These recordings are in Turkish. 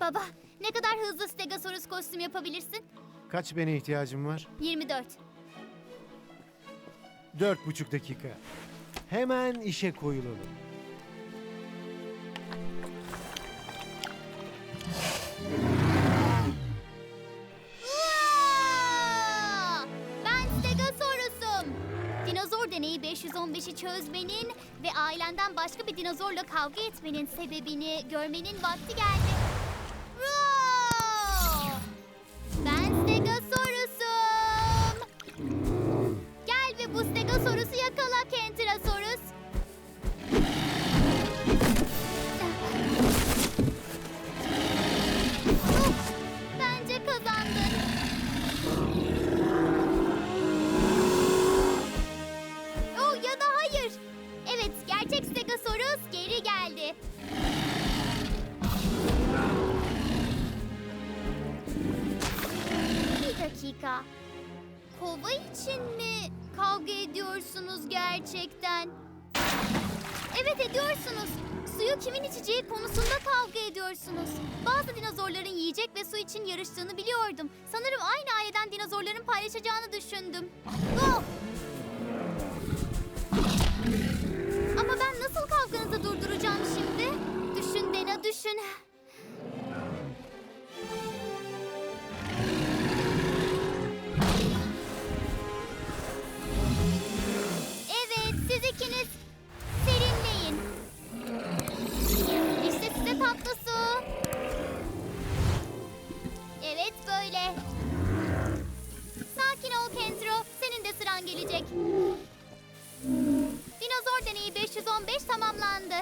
Baba, ne kadar hızlı Stegosaurus kostüm yapabilirsin? Kaç bene ihtiyacım var? 24. Dört buçuk dakika. Hemen işe koyulalım. Ben Stegosaurus'um. Dinozor deneyi 515'i çözmenin ve ailenden başka bir dinozorla kavga etmenin sebebini görmenin vakti geldi. Geldi. Bir dakika. Kova için mi kavga ediyorsunuz gerçekten? Evet ediyorsunuz. Suyu kimin içeceği konusunda kavga ediyorsunuz. Bazı dinozorların yiyecek ve su için yarıştığını biliyordum. Sanırım aynı aileden dinozorların paylaşacağını düşündüm. Oh! Düşün. Evet siz ikiniz serinleyin. İşte size tatlı su. Evet böyle. Sakin ol Kentro. Senin de sıran gelecek. Dinozor deneyi 515 tamamlandı.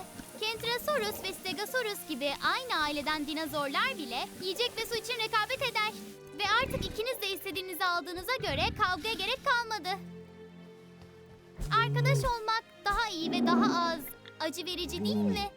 Kentrosaurus ve Stegosaurus gibi aynı aileden dinozorlar bile yiyecek ve su için rekabet eder. Ve artık ikiniz de istediğinizi aldığınıza göre kavgaya gerek kalmadı. Arkadaş olmak daha iyi ve daha az acı verici değil mi?